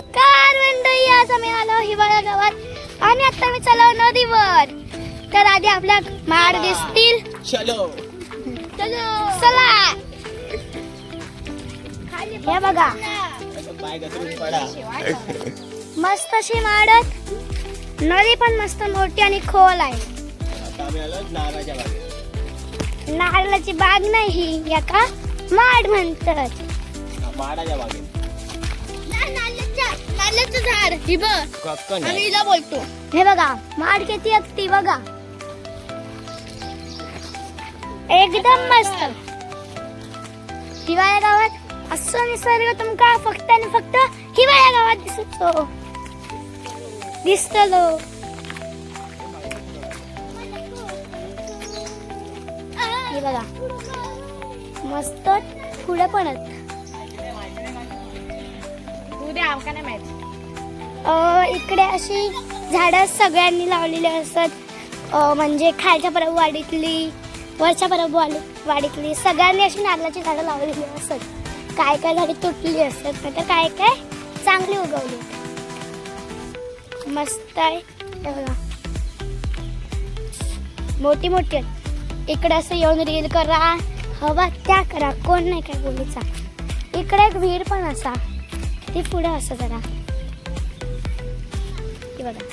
नमस्कार मंडळी आज आम्ही आलो हिवाळा गावात. आणि आता मी चाललो नदीवर. तर आधी आपल्या माड दिसतील. चलो. चला. हे बघा. मस्त अशी माडत नदी पण मस्त मोठी आणि खोल आहे. आता आम्ही आलो नागाच्या बागेत. नारळाची बाग नाही याका माड म्हणतात. माडाच्या बागेत. नारळाचं झाड ही बघ. नाही? हिला बोलतो. हे बघा माड किती असती बघा. एकदम मस्त. हिवाळ्या गावात असं निसर्ग तुमका फक्त आणि फक्त हिवाळ्या गावात दिसतो. दिसतलो. हे बघा. मस्त पुढे पण आहेत. अ, इकडे अशी झाडं सगळ्यांनी लावलेली असतात. म्हणजे खालच्या परब वाडीतली वरच्या परब वाडी वाडीतली सगळ्यांनी अशी नारळाची झाडं लावलेली असतात. काय काय झाडे तुटली असतात नाही तर काय काय चांगली उगवली. मस्त आहे. मोठी मोठी आहेत. इकडे असं येऊन रील करा. हवा त्या करा. कोण नाही काय बोलीचा इकडे एक विहीर पण असा. ती पुढे असं जरा. हे बघा.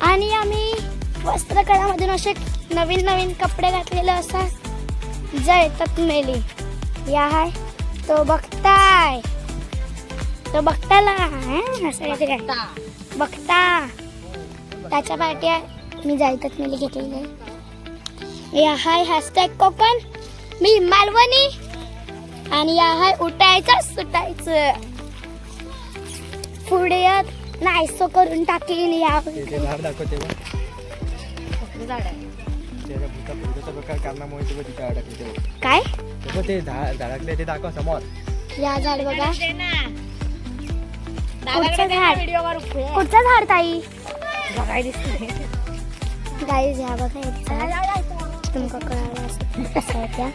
आणि आम्ही वस्त्रकलामधून असे नवीन नवीन कपडे घातलेले असतात जळतात मेली. या हाय. तो बघताय. तो बघताला हं? असं आहे. बघता. त्याच्या पाठी मी जायतात मेली घेतलेले या हाय हॅशटॅग कोकण. मी मालवणी. आणि या हाय उठायचं सुटायचं. पुढे नाहीसो करून टाकीन या. झाड दाखवते बघ बघ बघ. काय? ते बघ झाडातले ते दाखव समोर. या झाड बघा. कुठचं झाड. कुठचं झाड ताई. गाईज ह्या बघा एक झाड. तुमका कळालं असं त्या.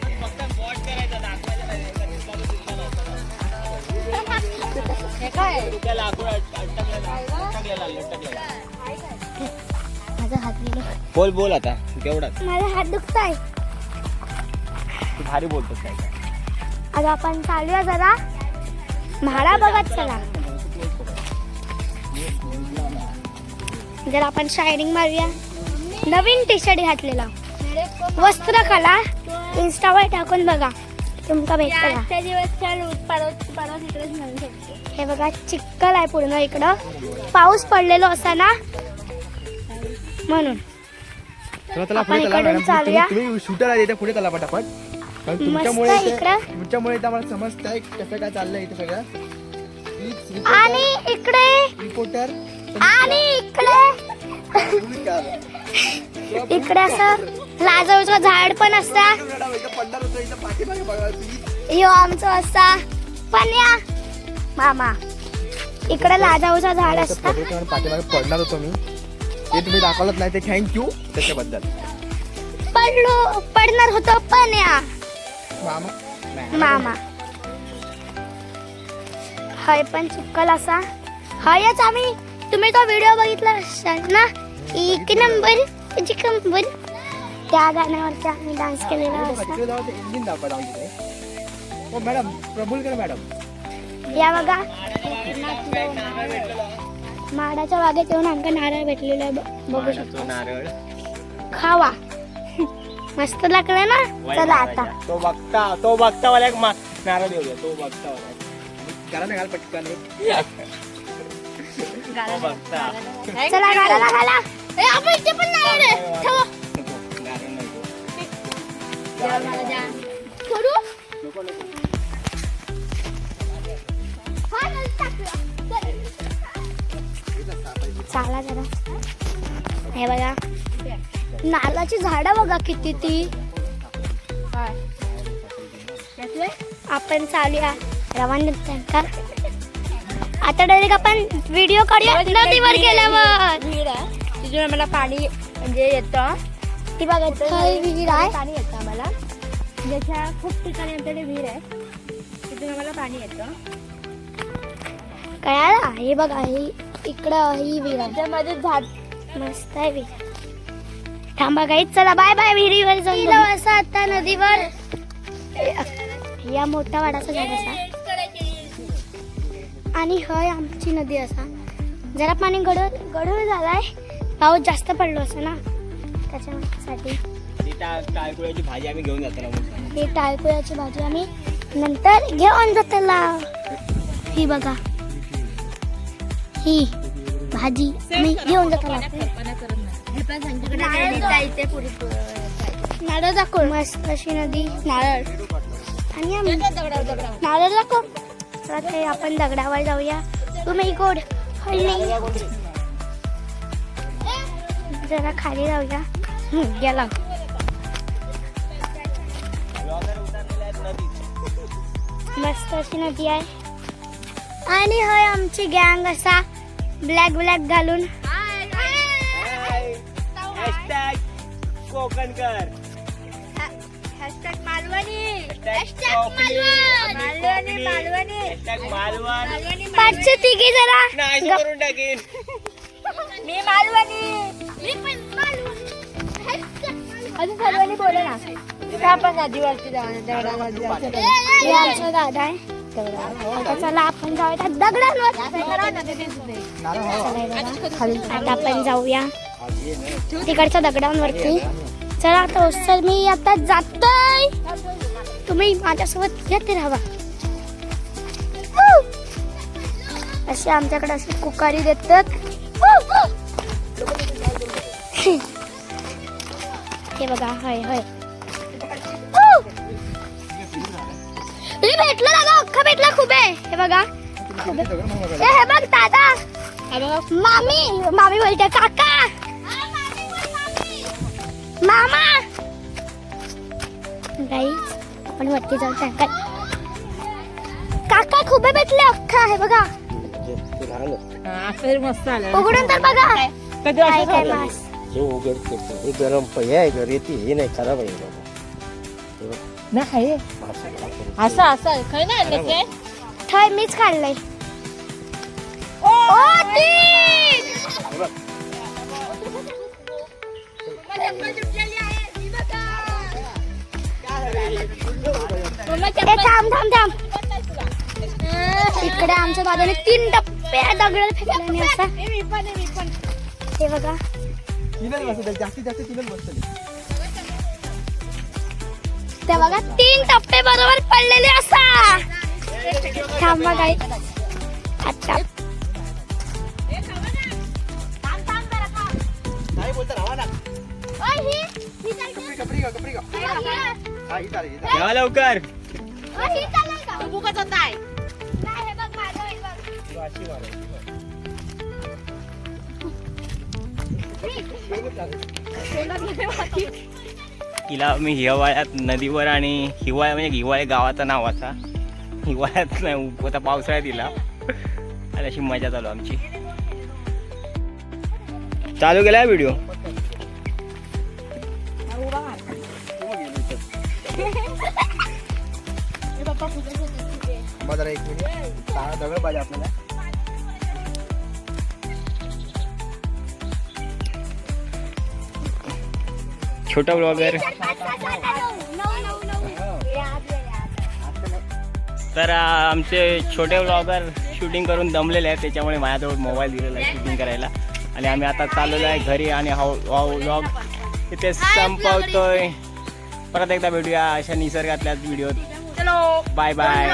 माझा हात गेलो. बोल बोल आता तेवढाच माझा हात दुखताय. तू भारी बोलतोस काय? काय आता आपण चालूया जरा. म्हाडा बघत चला. जर आपण शायनिंग मारूया. नवीन टी शर्ट घातलेला. वस्त्रकला. इंस्टावर टाकून बघा. तुमका भेटला हे बघा चिक्कल आहे पूर्ण इकडं. पाऊस पडलेलो असा ना? म्हणून. चला चला आपण पुढे चला इकडून मॅडम चालूया. तुम्ही तुम्ही शूटर आहे इथे पुढे चला पटापट. कारण तुमच्यामुळे मस्त इथे- इकडं. तुमच्यामुळे इथे आम्हाला समजतंय कसं काय चाललंय इथे सगळं. आणि इकडे. रिपोर्टर आणि इकडे. इकडे असं लाजवचं झाड पण असता. यो आमचं असा पण या. मामा इकडे लाजाऊचं झाड असता. पाठीमागे पडणार होतो मी. ते तुम्ही दाखवलंच नाही ते थँक्यू त्याच्याबद्दल. पडलो पडणार होतो पण या. मामा. मामा. हय पण चिक्कल असा. हयच आम्ही. तुम्ही तो व्हिडिओ बघितला असाल ना? एक नंबर एक नंबर त्या गाण्यावरचा आम्ही डान्स केलेला इंजिन दाखवा तिथे. हो मॅडम मॅडम या बघा. माडाच्या बागेत येऊन आमका नारळ भेटलेला बघू शकतो. नारळ. खावा. मस्त लागलं ना? चला आता. तो बघता तो बघता मला एक मा- नारळ देऊ द्या तो बघता एक. करा ना घाल पटकन तो बघता. चला घाला घाला. ए, आपण इथे पण नारळ आहे. ठेवा. चल, जरा. हे बघा. नारळाची झाडं बघा किती ती. आपण चालूया रवान का? आता डायरेक्ट आपण व्हिडिओ काढूया. नदीवर गेल्यावर. आम्हाला पाणी म्हणजे येतं. ती बघा थंय विहीर आहे? पाणी येतं आम्हाला. ज्याच्या खूप ठिकाणी आमच्याकडे विहीर आहे. तिथून आम्हाला पाणी येतं. कळाला? हे बघा ही इकडं ही विहीर आहे. झाड. मस्त आहे विहीर. थांबा गाईच चला बाय बाय विहिरीवर जाऊन असं आता नदीवर. या मोठा वाडाचा झाड असा. आणि हय आमची नदी असा. जरा पाणी गडूळ गडूळ झालाय. पाऊस जास्त पडलो असं ना? त्याच्यासाठी टाळकुळ्याची भाजी आम्ही घेऊन जातो ना ही टाळकुळ्याची भाजी आम्ही नंतर घेऊन जाताला ही बघा. ही भाजी आम्ही घेऊन जाताला नारळ दाखव. मस्त अशी नदी. नारळ. आणि आम्ही नारळ दाखव. आपण दगडावर जाऊया. तुम्ही गोड. हल्ली जरा खाली जाऊया. हम्म, गेला. मस्त अशी नदी आहे. आणि होय आमची गँग असा ब्लॅक ब्लॅक घालून. Hashtag कोकणकर hashtag Malvani. Hashtag Konkani. Malvani. Malvani hashtag Malvan. Malvani. पाचशे तिघी जरा मी मालवणी. अजून सर्वांनी बोला ना. का आपण नदीवरती जाऊ हे आमचं दादा आहे. आता चला आपण जाऊया दगडांवर आता आपण जाऊया. तिकडच्या दगडांवरती. चला आता सर मी आता जातोय. तुम्ही माझ्यासोबत येते राहा. अशी आमच्याकडे अशी कुकारी देतात. हे बघा हय हय हे भेटलं दादा अख्खा भेटला खूप आहे हे बघा. ए, हे बघ दादा मामी मामी बोलते काका मामा आपण वरती जाऊ काका काका खूप भेटले अख्खा आहे बघा मस्त आलं उघडून तर बघा कधी काय काय मास हे उघड हे गरम हे आहे घर येते हे नाही खराब आहे बाबा नाही असं- असं असं खरं नाही आणलं ते थय मीच काढलंय थांब थांब थांब इकडे आमच्या दादाने तीन टप्पे दगड फेकल्याने असा हे बघा तीनच बसत जास्तीत जास्त तीनच बसत ते बघा तीन टप्पे बरोबर पडलेले असा. थांबा काही आता नाही बोलता राहा ना. कपडी कपडी का कपडी का हा ही चालेल ही चालेल. या लवकर. तिला मी हिवाळ्यात नदीवर आणि हिवाळ्या म्हणजे हिवाळे गावाचा नाव असा हिवाळ्यात नाही आता पावसाळ्यात दिला आणि अशी मजा चालू आमची. चालू केला व्हिडिओ एक मिनिट. दगड पाहिजे आपल्याला. छोटा ब्लॉगर तर आमचे छोटे ब्लॉगर शूटिंग करून दमलेले आहेत. त्याच्यामुळे माझ्याजवळ मोबाईल दिलेला आहे शूटिंग करायला. आणि आम्ही आता चाललेलो आहे घरी आणि हा व्लॉग इथे संपवतोय. परत एकदा भेटूया अशा निसर्गातल्याच व्हिडिओ बाय बाय